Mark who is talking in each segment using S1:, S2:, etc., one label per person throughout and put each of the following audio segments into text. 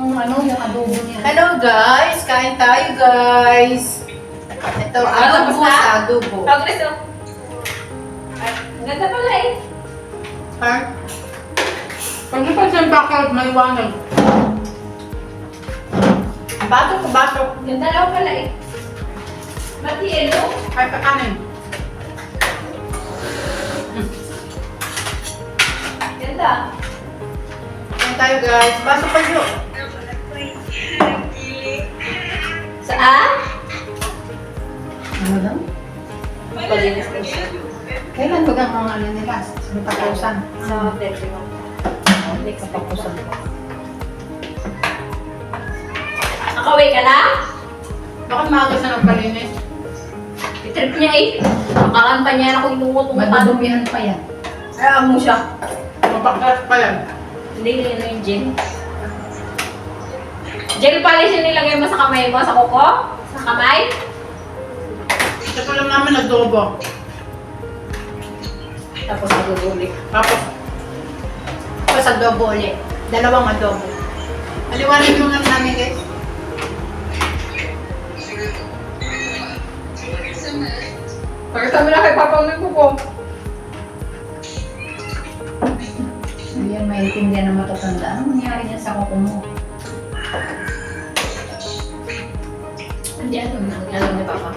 S1: ano, yung adobo niya.
S2: Hello guys! Kain tayo guys! Ito, adobo
S3: Tapos na?
S2: sa adobo.
S3: Progress oh. Ay, ganda pala eh.
S2: Ha?
S1: Pag pa siya background, maliwanag.
S2: Bato ko, bato.
S3: Ganda daw pala eh. Mati yelo.
S1: Ay, kakanin.
S3: Ganda.
S2: Kain tayo guys. Bato pa yun.
S3: Saan?
S1: Ano lang?
S3: Palinis ko siya.
S1: Kailan ba ang mga ano nila? Sa tapusan.
S3: Sa ba? Next
S1: Tapusan ko.
S3: Nakaway ka na?
S1: Bakit maaga siya nagpalinis?
S3: Trip niya eh. Nakaranta niya ako inuutong
S1: Madudumihan pa yan.
S3: Kaya mo siya.
S1: Mapaklat pa yan.
S3: Hindi, ano yung gel. Gel polish yung nilagay mo sa kamay mo, sa kuko? Sa kamay?
S1: Ito ko lang naman adobo.
S3: Tapos nagugulik.
S1: Tapos,
S2: Tapos adobo ulit. Dalawang adobo. Aliwanag mo nga namin guys.
S3: Pagkata mo na kay Papa ng kuko.
S1: hindi yan maintindihan ng matatanda. Ano nangyari niya sa kuko mo?
S3: Hindi, ano alam ni Papa.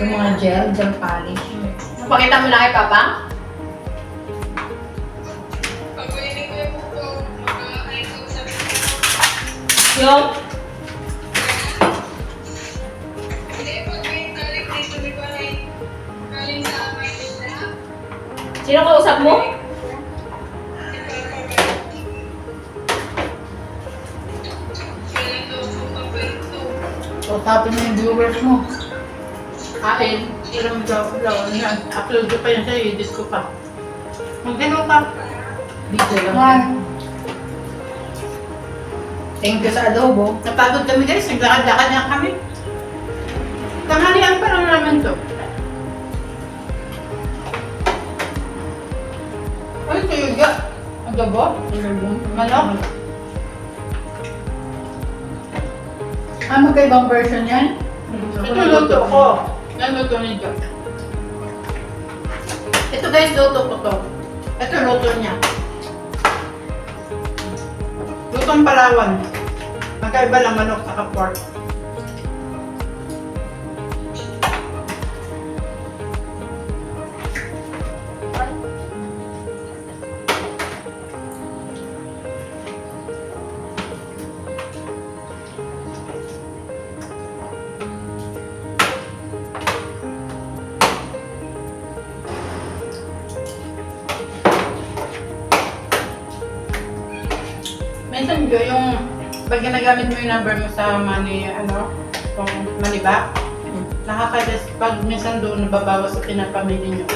S1: Yung mga gel, gel polish.
S3: Napakita mo na kay Papa? Yung? Sino kausap mo?
S1: Tapin mo yung viewers mo.
S3: Akin.
S1: Ilang daw, daw, ano yan. Upload ko pa yan sa'yo, edit ko pa. Mag-ano ka?
S3: Dito
S1: Hi. Thank you sa adobo.
S2: Napagod kami guys. Naglakad-lakad na kami.
S1: Tanghalian pa lang naman to. Ay, tuyuga. Adobo? Manok? Ah, magkaibang version yan? Ito luto ko. Yan luto ni Jack.
S2: Ito guys, luto ko to. Ito luto niya.
S1: Lutong Palawan. Magkaiba lang manok sa pork. Ginagamit mo yung number mo sa money, ano, kung money back, nakaka-just pag minsan doon nababawas sa pinapamili nyo.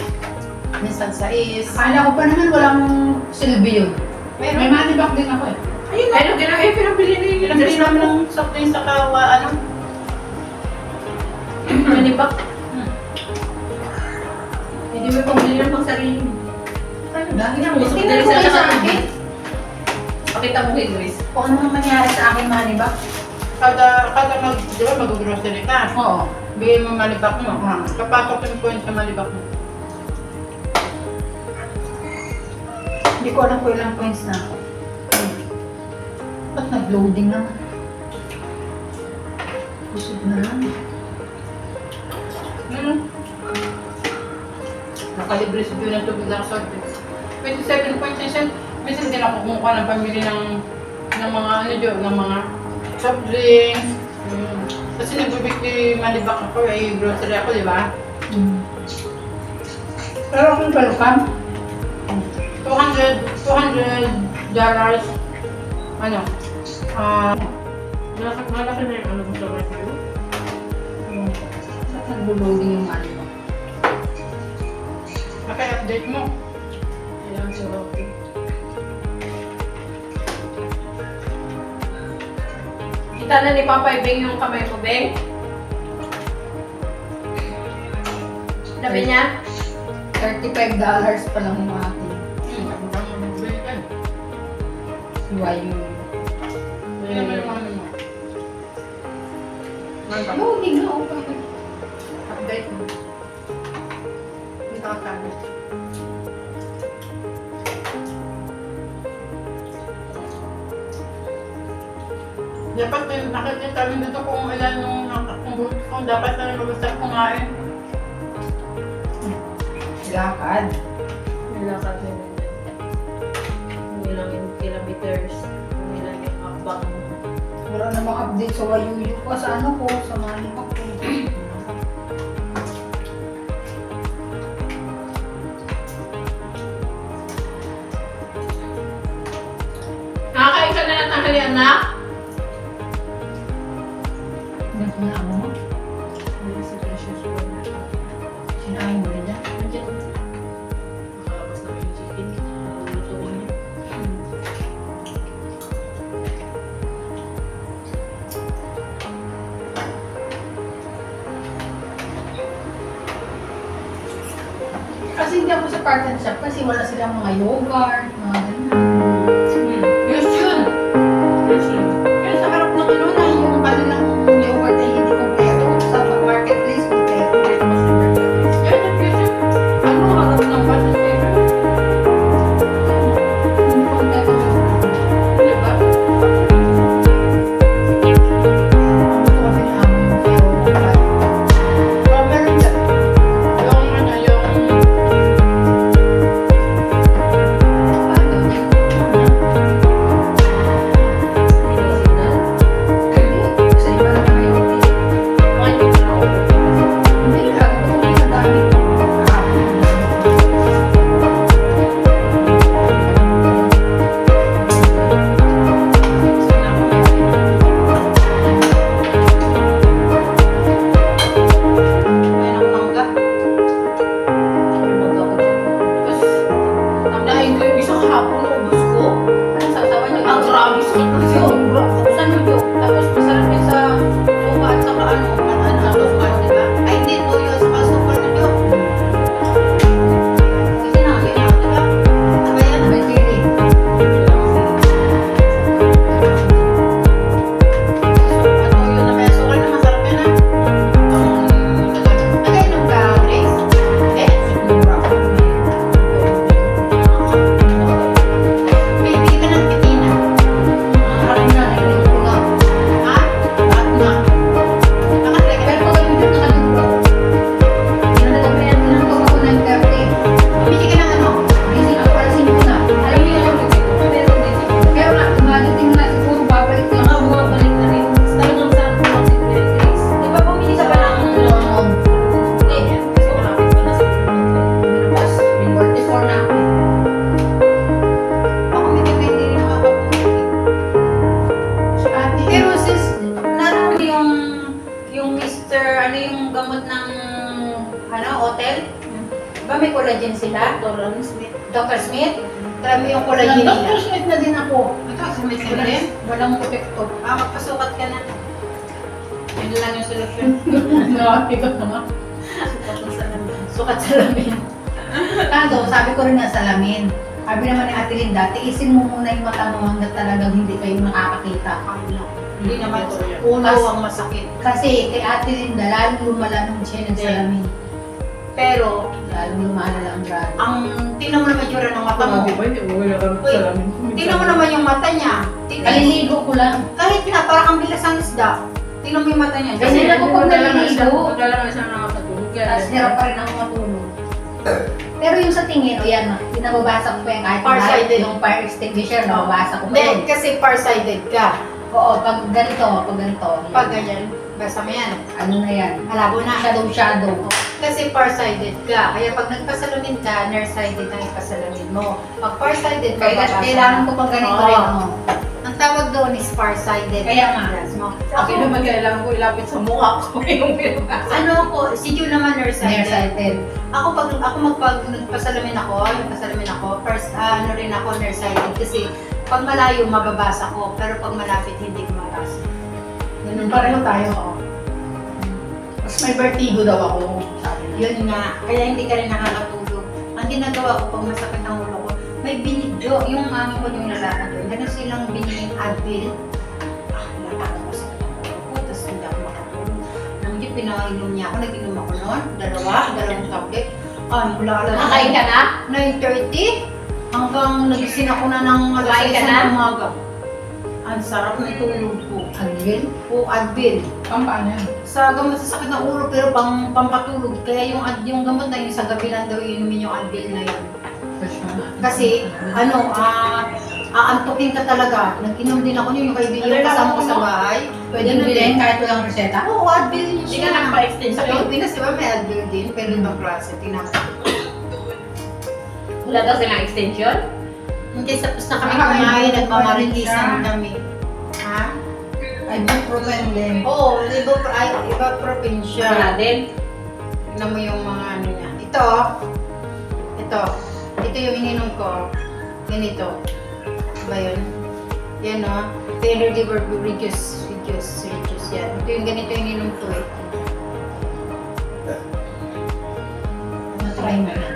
S2: Minsan sa is.
S1: Akala ko pa naman walang silbi yun. May
S2: Meron.
S1: money back din ako eh.
S2: Ayun na.
S3: Ano ginawa eh, pinabili na yung
S2: Pinabili namin ng soft drink sa kawa, ano.
S3: Ano ba?
S1: Hmm.
S3: Hindi mo pambili ng pang sarili.
S1: Ano
S3: Lagi na. Gusto ko sa
S1: sa
S3: akin. Pakita mo kay Grace.
S1: Kung ano nang nangyari sa akin money back.
S2: Kada, kada mag, di ba mag-grocery ka.
S1: Oo.
S2: Bigay mo malibak mo.
S1: Ah.
S2: Kapatok yung coin sa malibak mo.
S1: Hindi ko alam kung ilang points na ako. Ba't nag-loading naman? Busog na lang.
S2: Hmm. Nakalibre sa biyo ng tubig lang soft drinks. 27.6 cents. Minsan din ako kumukuha ng pamili ng ng mga ano dyan, ng mga soft drinks. Mm. Kasi nagbibigti malibak ako, ay grocery ako, di ba?
S1: Mm. Pero kung welcome,
S2: 200, 200 dollars. Ano? Ah, malaki, malaki na yung ano mo sa review.
S1: yung ba't nag-loading yung money back?
S2: Maki-update mo. Kailangan si Rocky.
S3: Kita na ni Papa Ibing yung kamay ko, Beng. Sabi niya,
S1: $35 pa lang yung akin. Why you?
S4: Ano,
S3: hindi na ako.
S4: Update mo. Hindi ka kakabit. Dapat may nakikita rin dito kung ilan yung kung, kung dapat na nag-usap kumain.
S5: Lakad.
S3: Nilakad din. Hindi lang yung kilometers. Hindi lang yung hakbang.
S1: Wala namang update sa wayuyu ko, sa ano ko, sa mali ko.
S4: Nakakain ka na ng tanghalian na?
S1: And shop kasi wala silang mga yogurt,
S4: ubus ko.
S3: Anong sasawa niyo?
S4: Ang grabe sakit kasi obra.
S3: Saan mo? Tapos
S4: sinin.
S1: Walang protector.
S4: Ah, magpasukat ka na. Yun lang yung solusyon.
S1: Nakakita ko na.
S3: Sukat ng salamin. Sukat salamin.
S1: Kaso, sabi ko rin na salamin. Sabi naman ni Ate Linda, tiisin mo muna yung mata mo hanggat talagang hindi kayo nakakakita.
S4: Hindi naman ulo ang masakit.
S1: Kasi kay Ate Linda, lalong lumala nung siya ng salamin.
S4: Pero,
S1: Lalong lumalala ang grado.
S4: ang tingnan mo naman yung ng mata mo.
S5: hindi mo wala kami
S4: Uy, Tingnan mo naman yung mata niya. Tingnan
S1: Kaliligo ko lang.
S4: Kahit na, parang ang bilas ang isda. Tingnan mo yung mata niya.
S1: Kasi
S4: Kasi,
S1: ako pag naliligo,
S5: Pagkala na siya nakakatulog.
S1: tapos hirap pa rin ako matulog. Pero yung sa tingin, o yan, pinababasa ko pa yan kahit
S4: Farsighted.
S1: yung fire extinguisher, nababasa ko pa
S4: hindi,
S1: yan.
S4: kasi farsighted ka.
S1: Oo, pag ganito, pag ganito.
S4: Pag ganyan, basta mo yan.
S1: ano na yan,
S4: Malabo na.
S1: shadow shadow.
S4: Kasi farsighted ka. Kaya pag nagpasalamin ka, nearsighted ang ipasalamin mo. Pag farsighted,
S1: Kaya
S4: mababasa
S1: kailangan ko pag ganito
S4: Oo.
S1: rin, oh.
S4: Ang tawag doon is farsighted.
S1: Kaya nga.
S4: Yes, mo.
S5: Ako naman kailangan ko ilapit sa mukha ko yung pinabasa.
S4: Ano ako, si June naman nearsighted.
S1: Nearsighted.
S4: Ako pag ako magpag nagpasalamin ako, nagpasalamin ako, first ah, ano rin ako nearsighted kasi pag malayo mababasa ko, pero pag malapit hindi ko mabasa.
S1: Ganun pareho tayo. Mas may vertigo daw ako.
S4: Yun nga, kaya hindi ka rin nakakatulog. Ang ginagawa ko pag masakit ang ulo ko, may binidyo, yung mami ko yung lalaki doon, ganun silang biniging Advil. Ah, lalaki ko sa ulo ko, tapos hindi ako makatulog. pinainom niya ako, nag-inom ako noon, dalawa, dalawang tablet. Ay, mula alas
S1: Nakain ka na?
S4: 9.30 hanggang nagising ako na ng alas
S1: Kumain ka
S4: 6
S1: na?
S4: ng umaga. Ang sarap ng tulog ko.
S1: Advil?
S4: O Advil.
S3: Ang paano yan?
S4: Sa gamot sa sakit ng ulo pero pang pampatulog. Kaya yung, ad- yung gamot na yun sa gabi lang daw inumin yung Advil na yun. Kasi ano, ah, aantukin ka talaga. Nag-inom din ako yun, yung kaibigan
S3: Ano
S4: ko kasama
S3: yung
S4: ko sa
S3: ano?
S4: bahay.
S1: Pwede bilhin kahit walang reseta?
S4: Oo, Advil yun
S3: Hindi ka
S4: siya.
S3: nagpa-extend
S4: Sa
S3: sa
S4: Pilipinas, di ba may Advil din? Pero ibang klase, tinapos.
S1: Wala daw silang extension?
S4: Hindi, tapos na kami
S3: Ah,
S4: kumain at
S3: ibuprofen
S4: mamaritisan
S3: siya.
S4: kami. Ha?
S3: Ibuprofen din.
S4: Oo, iba, ay, iba probinsya.
S1: Wala din.
S4: Tignan mo yung mga ano niya. Ito, ito, ito yung ininom ko. Ganito. Ba yun? Yan o. Ito yung liver reduce, reduce, reduce yan. Ito yung ganito yung ininom ko eh.
S1: Na-try mo yan.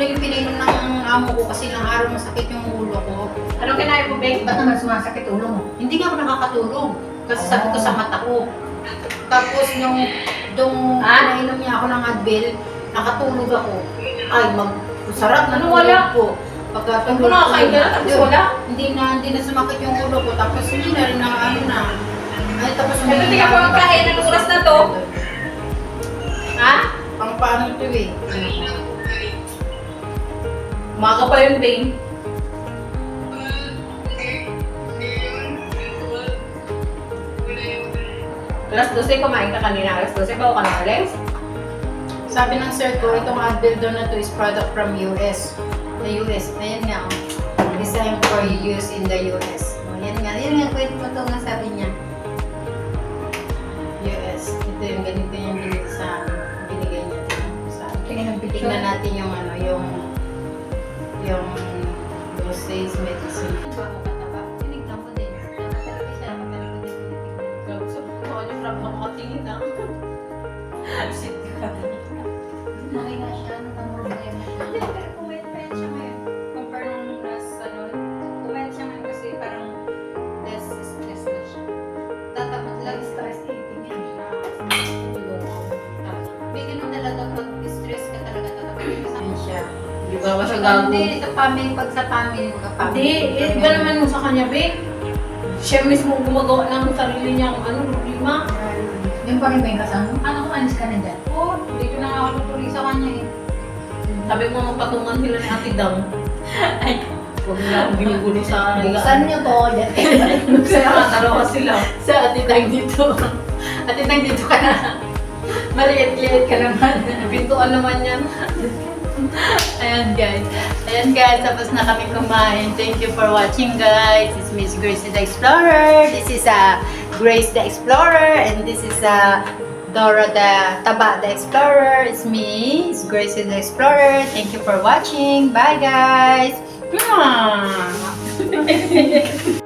S4: Ito lang yung pinainom ng amo ko kasi ng araw masakit yung ulo ko.
S1: Anong kinain mo, Beng? Ba't naman sumasakit ulo mo?
S4: Hindi nga ako nakakatulog. Kasi sabi ko sa mata ko. Tapos yung dung
S1: Ah?
S4: nainom niya ako ng Advil, nakatulog ako. Ay, mag sarap na
S1: Ano, wala?
S4: ko. Pagkatulog
S1: Ano, nakakain ka na, tapos
S4: yun,
S1: wala?
S4: Hindi na, hindi na sumakit yung ulo ko. Tapos hindi na rin na ano na. Ay, tapos
S1: Ito, tingnan ko ang kain. Anong oras na to? Ha?
S4: Pang paano to eh.
S1: Umaga pa yun, Beng. Alas 12 kumain ka kanina. Alas 12 bago ka na alis.
S4: Sabi ng sir ko, itong Advil daw na to is product from US. The US. Ayan nga. Oh. Designed for use in the US. Oh, yan nga. Yan nga. Kwento mo to nga sabi niya. US. Ito yung ganito yung binigay sa binigay niya sa.
S1: Tingnan
S4: natin yung ano, yung yung sales medicine. Bago kataba. Tinignan ko din. Talaga
S1: gago?
S4: Hindi, ito family, pag sa family, mga family.
S1: Hindi, eh, iba naman yung sa kanya, Beng. Siya mismo gumagawa ng sarili niyang ano, problema.
S3: Yung pa rin ba yung kasama?
S1: Ano, umalis ka na dyan?
S4: Oo, dito na ako tutuloy sa kanya eh.
S1: Sabi mo magpatungan sila ni Ate Dang. Ay, huwag na akong ginugulo sa
S3: Buksan niyo to. Yan.
S1: Kaya matalawa sila.
S4: Sa atitang dito. atitang dito ka na. Maliit-liit ka naman.
S1: Pintuan naman yan.
S4: Ayan guys. Ayan guys, tapos na kami kumain. Thank you for watching guys. It's Miss Grace the Explorer. This is uh, Grace the Explorer and this is uh, Dora the Taba the Explorer. It's me, it's Grace the Explorer. Thank you for watching. Bye guys. Mwah!